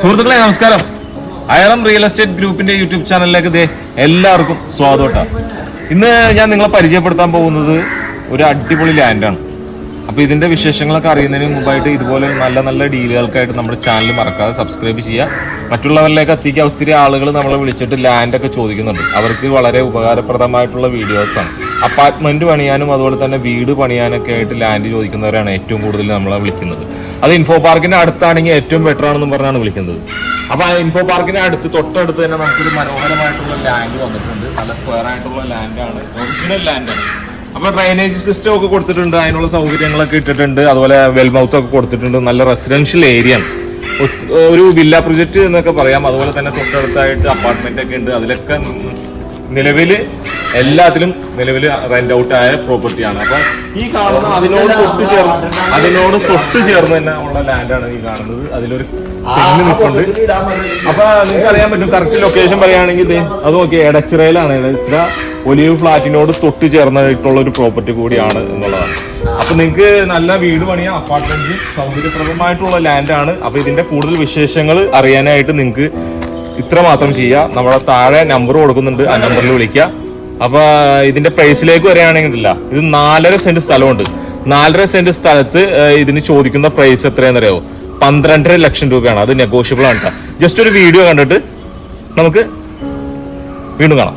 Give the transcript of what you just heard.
സുഹൃത്തുക്കളെ നമസ്കാരം. അയറം real estate ഗ്രൂപ്പിന്റെ യൂട്യൂബ് ചാനലിലേക്ക് ദേ എല്ലാവർക്കും സ്വാഗതം ഇന്ന് ഞാൻ നിങ്ങളെ പരിചയപ്പെടുത്താൻ പോകുന്നത് ഒരു അടിപൊളി ലാൻഡാണ് അപ്പോൾ ഇതിന്റെ വിശേഷങ്ങളൊക്കെ അറിയുന്നതിന് മുമ്പായിട്ട് ഇതുപോലെ നല്ല നല്ല ഡീലുകൾക്കായിട്ട് നമ്മുടെ ചാനൽ മറക്കാതെ സബ്സ്ക്രൈബ് ചെയ്യുക. മറ്റുള്ളവരിലേക്ക് എത്തിക്കാൻ ഒത്തിരി ആളുകൾ നമ്മളെ വിളിച്ചിട്ട് ലാൻഡൊക്കെ ചോദിക്കുന്നുണ്ട്. അവർക്ക് വളരെ ഉപകാരപ്രദമായിട്ടുള്ള വീഡിയോസാണ് അപ്പാർട്ട്മെന്റ് പണിയാനും അതുപോലെ തന്നെ വീട് പണിയാനൊക്കെ ആയിട്ട് ലാൻഡ് ചോദിക്കുന്നവരാണ് ഏറ്റവും കൂടുതൽ നമ്മളെ വിളിക്കുന്നത്. അത് ഇൻഫോ പാർക്കിന്റെ അടുത്താണെങ്കിൽ ഏറ്റവും ബെറ്റർ ആണെന്ന് പറഞ്ഞാണ് വിളിക്കുന്നത്. അപ്പൊ ആ ഇൻഫോ പാർക്കിന്റെ അടുത്ത് തൊട്ടടുത്ത് തന്നെ നമുക്കൊരു മനോഹരമായിട്ടുള്ള ലാൻഡ് വന്നിട്ടുണ്ട്. നല്ല സ്ക്വയർ ആയിട്ടുള്ള ലാൻഡാണ് ഒറിജിനൽ ലാൻഡാണ് അപ്പൊ ഡ്രൈനേജ് സിസ്റ്റം ഒക്കെ കൊടുത്തിട്ടുണ്ട്. അതിനുള്ള സൗകര്യങ്ങളൊക്കെ ഇട്ടിട്ടുണ്ട്. അതുപോലെ വെൽ മൗത്ത് ഒക്കെ കൊടുത്തിട്ടുണ്ട്. നല്ല റെസിഡൻഷ്യൽ ഏരിയ ആണ്. ഒരു വില്ല പ്രൊജക്ട് എന്നൊക്കെ പറയാം. അതുപോലെ തന്നെ തൊട്ടടുത്തായിട്ട് അപ്പാർട്ട്മെന്റ് ഒക്കെ ഉണ്ട്. അതിലൊക്കെ നിലവിൽ എല്ലാത്തിലും നിലവിൽ റെന്റ് ഔട്ട് ആയ പ്രോപ്പർട്ടിയാണ് അപ്പൊ ഈ കാണുന്ന അതിനോട് തൊട്ട് ചേർന്ന് അതിനോട് തൊട്ട് ചേർന്ന് തന്നെ ഉള്ള ലാൻഡാണ് ഈ കാണുന്നത്. അതിലൊരു തെങ്ങ് നിൽപ്പുണ്ട് അപ്പൊ നിങ്ങൾക്ക് അറിയാൻ പറ്റും. കറക്റ്റ് ലൊക്കേഷൻ പറയുകയാണെങ്കിൽ അത് നോക്കി എടച്ചിറയിലാണ്. എടച്ചിറ ഒലിവ് ഫ്ലാറ്റിനോട് തൊട്ട് ചേർന്നിട്ടുള്ള ഒരു പ്രോപ്പർട്ടി കൂടിയാണ് എന്നുള്ളതാണ്. അപ്പൊ നിങ്ങൾക്ക് നല്ല വീട് പണിയ അപ്പാർട്ട്മെന്റ് സൗകര്യപ്രദമായിട്ടുള്ള ലാൻഡാണ് അപ്പൊ ഇതിന്റെ കൂടുതൽ വിശേഷങ്ങൾ അറിയാനായിട്ട് നിങ്ങൾക്ക് ഇത്ര മാത്രം ചെയ്യുക നമ്മുടെ താഴെ നമ്പർ കൊടുക്കുന്നുണ്ട്. ആ നമ്പറിൽ വിളിക്കുക അപ്പൊ ഇതിന്റെ പ്രൈസിലേക്ക് വരികയാണെങ്കിലില്ല ഇത് നാലര സെന്റ് സ്ഥലമുണ്ട്. നാലര സെന്റ് സ്ഥലത്ത് ഇതിന് ചോദിക്കുന്ന പ്രൈസ് എത്രയാണെന്നറിയാവോ പന്ത്രണ്ടര ലക്ഷം രൂപയാണ്. അത് നെഗോഷ്യബിൾ ആണ് ജസ്റ്റ് ഒരു വീഡിയോ കണ്ടിട്ട് നമുക്ക് വീണ്ടും കാണാം.